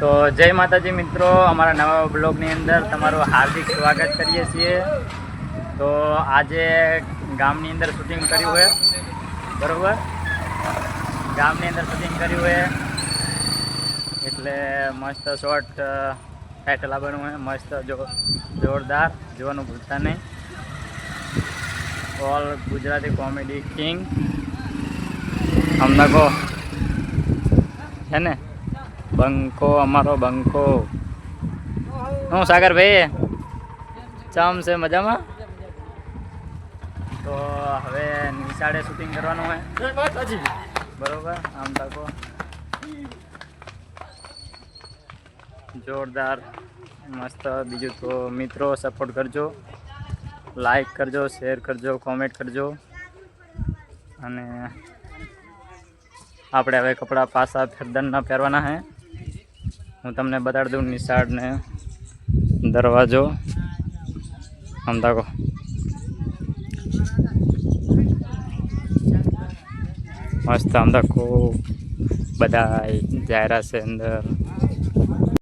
તો જય માતાજી મિત્રો, અમારા નવા બ્લોગની અંદર તમારું હાર્દિક સ્વાગત કરીએ છીએ. તો આજે ગામની અંદર શૂટિંગ કર્યું હોય બરાબર? ગામની અંદર શૂટિંગ કર્યું હોય એટલે મસ્ત શોર્ટ ટાઇટલ આવવાનું હોય મસ્ત જો, જોરદાર, જોવાનું ભૂલતા નહીં. ઓલ ગુજરાતી કોમેડી કિંગ અમને કહો. છે ને? બંકો, અમારો બંકો. હું, સાગરભાઈ? ચમ છે, મજામાં? તો હવે નિશાળે શૂટિંગ કરવાનું હોય. બરોબર, આમ તકો જોરદાર, મસ્ત. બીજું તો મિત્રો સપોર્ટ કરજો. લાઈક કરજો શેર કરજો કોમેન્ટ કરજો. અને આપણે હવે કપડાં પાસા ફેરદનના પહેરવાના હે. હું તમને બતાડી દઉં નિશાળને દરવાજો. આમ તાકો. મસ્ત આમ તાકો. બધા જાહેરાત છે અંદર.